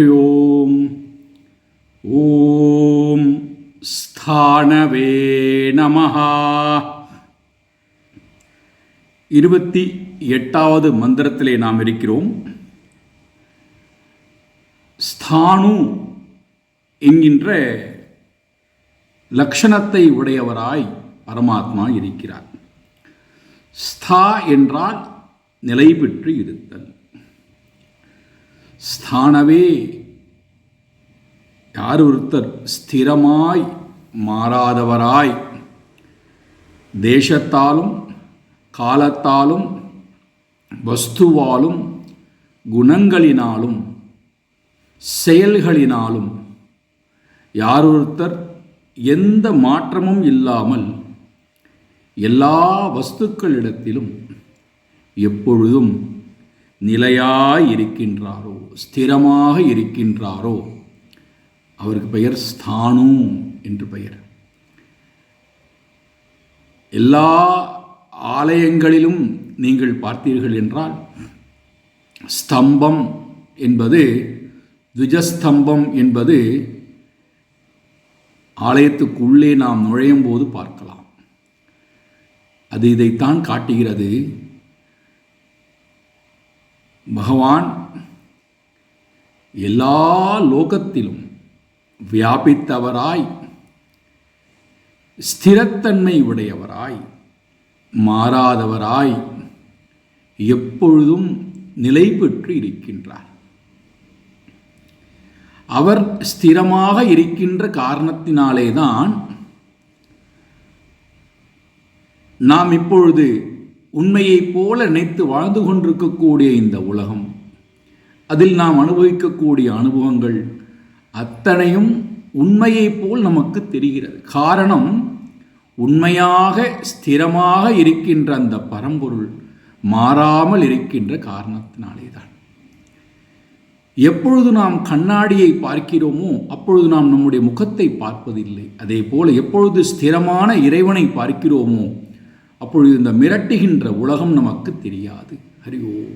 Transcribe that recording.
हरि ओम् ॐ ஸ்தானவே நமஹ இருபத்தி எட்டாவது மந்திரத்திலே நாம் இருக்கிறோம் ஸ்தானு என்கின்ற லக்ஷணத்தை உடையவராய் பரமாத்மா இருக்கிறார் ஸ்தா என்றால் நிலை பெற்று இருத்தல் ஸ்தானவே யார் ஒருத்தர் ஸ்திரமாய் மாறாதவராய் தேசத்தாலும் காலத்தாலும் வஸ்துவாலும் குணங்களினாலும் செயல்களினாலும் யார் ஒருத்தர் எந்த மாற்றமும் இல்லாமல் எல்லா வஸ்துக்களிடத்திலும் எப்பொழுதும் நிலையாய் இருக்கின்றாரோ ஸ்திரமாக இருக்கின்றாரோ அவருக்கு பெயர் ஸ்தானு என்று பெயர். எல்லா ஆலயங்களிலும் நீங்கள் பார்த்தீர்கள் என்றால் ஸ்தம்பம் என்பது துஜஸ்தம்பம் என்பது ஆலயத்துக்குள்ளே நாம் நுழையும் போது பார்க்கலாம். அது இதைத்தான் காட்டுகிறது. பகவான் எல்லா லோகத்திலும் வியாபித்தவராய் ஸ்திரத்தன்மை உடையவராய் மாறாதவராய் எப்பொழுதும் நிலை பெற்று இருக்கின்றார். அவர் ஸ்திரமாக இருக்கின்ற காரணத்தினாலே தான் நாம் இப்பொழுது உண்மையைப் போல நினைத்து வாழ்ந்து கொண்டிருக்கக்கூடிய இந்த உலகம் அதில் நாம் அனுபவிக்கக்கூடிய அனுபவங்கள் அத்தனையும் உண்மையைப் போல் நமக்கு தெரிகிறது. காரணம் உண்மையாக ஸ்திரமாக இருக்கின்ற அந்த பரம்பொருள் மாறாமல் இருக்கின்ற காரணத்தினாலே தான் எப்பொழுது நாம் கண்ணாடியை பார்க்கிறோமோ அப்பொழுது நாம் நம்முடைய முகத்தை பார்ப்பதில்லை. அதே போல எப்பொழுது ஸ்திரமான இறைவனை பார்க்கிறோமோ அப்பொழுது இந்த மிரட்டுகின்ற உலகம் நமக்கு தெரியாது. ஹரி ஓம்.